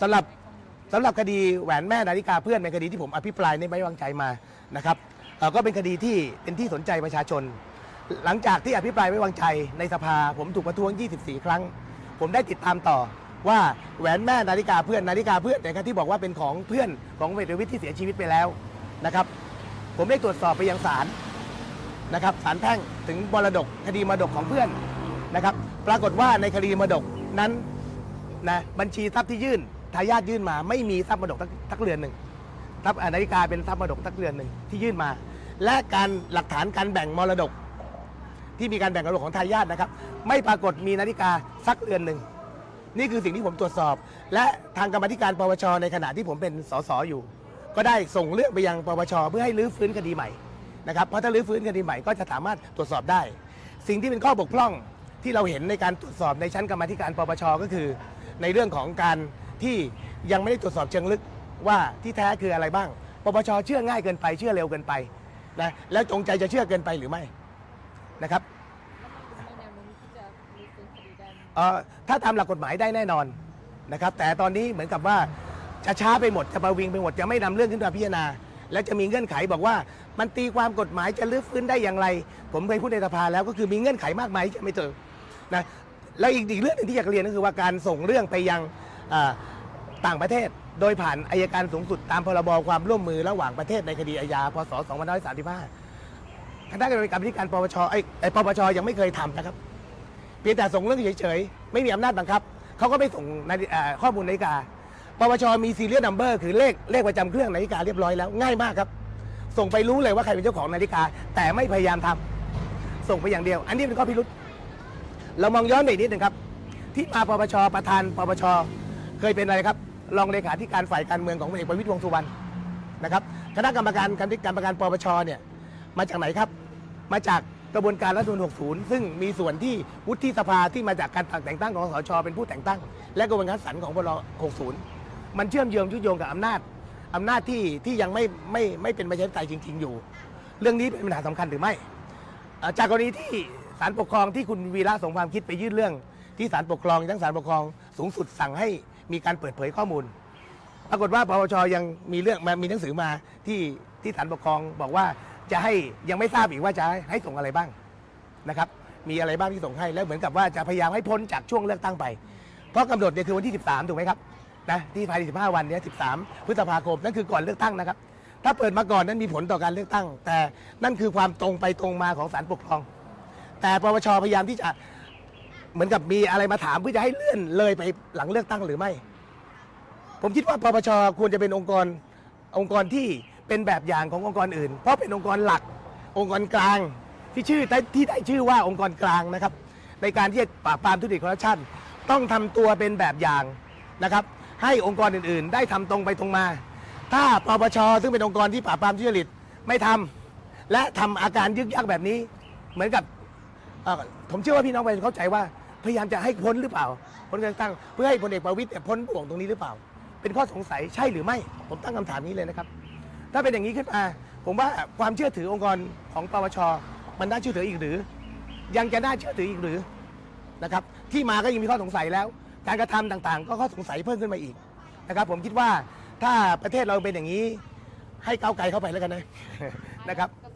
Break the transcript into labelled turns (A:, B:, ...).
A: สำหรับสำหรับคดีแหวนแม่นาฬิกาเพื่อนเป็นคดีที่ผมอภิปรายในไม่ไว้วางใจมานะครับเอ่อก็เป็นคดีที่เป็นที่สนใจประชาชน หลังจากที่อภิปรายไม่วางใจในสภา ผมถูกประท้วง 24 ครั้ง ผมได้ติดตามต่อว่าแหวนแม่นาฬิกาเพื่อนนาฬิกาเพื่อนนะครับที่บอกว่าเป็นของเพื่อนของเวทวิทย์ที่เสียชีวิตไปแล้วนะครับ ผมได้ตรวจสอบไปยังศาลนะครับศาลแพ่งถึงมรดกคดีมรดกของเพื่อนนะครับ ปรากฏว่าในคดีมรดกนั้นนะบัญชีทรัพย์ที่ยื่น ทายาทยื่นมาไม่มีทรัพย์มรดกทักเรือนหนึ่งทรัพย์นาฬิกาเป็นทรัพย์มรดกทักเรือนหนึ่งที่ยื่นมา และการหลักฐานการแบ่งมรดก ที่มีการแบ่งมรดกของทายาทนะครับ ไม่ปรากฏมีนาฬิกาสักเรือนหนึ่งนี่คือสิ่งที่ผมตรวจสอบ และทางกรรมธิการปปชในขณะที่ผมเป็นสสอยู่ ก็ได้ส่งเรื่องไปยังปปชเพื่อให้รื้อฟื้นคดีใหม่นะครับเพราะถ้ารื้อฟื้นคดีใหม่ก็จะสามารถตรวจสอบได้ สิ่งที่เป็นข้อบกพร่องที่เราเห็นในการตรวจสอบในชั้นกรรมธิการปปชก็คือ ในเรื่องของการ ที่ยังไม่ได้ตรวจสอบเชิงลึกว่าที่แท้คืออะไรบ้าง ปปชเชื่อง่ายเกินไป เชื่อเร็วเกินไปนะแล้วจงใจจะเชื่อเกินไปหรือไม่นะครับเอ่อถ้าตาหลักกฎหมายได้แน่นอนนะครับ แต่ตอนนี้เหมือนกับว่าจะช้าไปหมดจะประวิงไปหมดจะไม่นำเรื่องขึ้นมาพิจารณา และจะมีเงื่อนไขบอกว่ามันตีความกฎหมายจะลื้อฟื้นได้อย่างไร ผมเคยพูดในสภาแล้วก็คือมีเงื่อนไขมากมายที่จะไม่เจอนะแล้วอีกอีกเรื่องหนึงที่อยากเรียนก็คือว่าการส่งเรื่องไปยัง ต่างประเทศ โดยผ่านอายการสูงสุดตามพรบความร่วมมือระหว่างประเทศในคดีอาญาพศ 2535คณะกรรมการการปปชไอ้ปปชยังไม่เคยทำนะครับ เพียงแต่ส่งเรื่องเฉยๆ ไม่มีอำนาจบังคับ เขาก็ไม่ส่งข้อมูลนาฬิกาปปชมีซีเรียลนัมเบอร์คือเลขเลขประจำเครื่องนาฬิกาเรียบร้อยแล้วง่ายมากครับ ส่งไปรู้เลยว่าใครเป็นเจ้าของนาฬิกา แต่ไม่พยายามทำส่งไปอย่างเดียว อันนี้เป็นข้อพิรุษเรามองย้อนไปนิดหนึ่งครับ ที่มาปปชประธานปปช เคยเป็นอะไรครับรองเลขาธิการฝ่ายการเมืองของพลเอกประวิตรวงษ์สุวรรณนะครับคณะกรรมการการกรรมการปปชเนี่ยมาจากไหนครับ มาจากกระบวนการรัฐธรรมนูญ60 ซึ่งมีส่วนที่วุฒิสภาที่มาจากการแต่งตั้งของสชเป็นผู้แต่งตั้ง และกระบวนการสรรของพล60 มันเชื่อมโยงยุยงกับอำนาจอำนาจที่ที่ยังไม่ไม่ไม่เป็นประชาธิปไตยจริง ๆ อยู่ เรื่องนี้เป็นปัญหาสำคัญหรือไม่ จากกรณีที่ศาลปกครองที่คุณวีระสงความคิดไปยื่นเรื่อง ที่ศาลปกครองทั้งศาลปกครองสูงสุดสั่งให้ มีการเปิดเผยข้อมูล ปรากฏว่าปปชยังมีเรื่องมามีหนังสือมาที่ที่ศาลปกครองบอกว่าจะให้ยังไม่ทราบอีกว่าจะให้ส่งอะไรบ้างนะครับ มีอะไรบ้างที่ส่งให้แล้วเหมือนกับว่าจะพยายามให้พ้นจากช่วงเลือกตั้งไป เพราะกำหนดเนี่ยคือวันที่ 13 ถูกไหมครับนะที่ภายใน15 วันเนี้ย13 พฤษภาคมนั่นคือก่อนเลือกตั้งนะครับ ถ้าเปิดมาก่อนนั้นมีผลต่อการเลือกตั้ง แต่นั่นคือความตรงไปตรงมาของศาลปกครอง แต่ปปชพยายามที่จะ เหมือนกับมีอะไรมาถามเพื่อจะให้เลื่อนเลยไปหลังเลือกตั้งหรือไม่ ผมคิดว่าปปชควรจะเป็นองค์กรองค์กรที่เป็นแบบอย่างขององค์กรอื่น เพราะเป็นองค์กรหลักองค์กรกลางที่ชื่อที่ได้ชื่อว่าองค์กรกลางนะครับ ในการที่จะปราบปรามทุจริตคอร์รัปชันต้องทำตัวเป็นแบบอย่างนะครับ ให้องค์กรอื่น ๆ ได้ทำตรงไปตรงมา ถ้าปปชซึ่งเป็นองค์กรที่ปราบปรามทุจริตไม่ทำและทำอาการยึกยักแบบนี้ เหมือนกับ เอ่อผมเชื่อว่าพี่น้องประชาชนเข้าใจว่าพยายามจะให้พ้นหรือเปล่าพ้นการตั้ง เพื่อให้พลเอกประวิตยเนี่ยพ้นบ่วงตรงนี้หรือเปล่า เป็นข้อสงสัยใช่หรือไม่ ผมตั้งคำถามนี้เลยนะครับ ถ้าเป็นอย่างนี้ขึ้นมาผมว่าความเชื่อถือองค์กรของปปชมันน่าเชื่อถืออีกหรือ ยังจะน่าเชื่อถืออีกหรือนะครับ ที่มาก็ยังมีข้อสงสัยแล้ว การกระทำต่างๆ ก็ข้อสงสัยเพิ่มขึ้นมาอีกนะครับ ผมคิดว่าถ้าประเทศเราเป็นอย่างนี้ ให้ก้าวไกลเข้าไปแล้วกันนะ นะครับ
B: ก็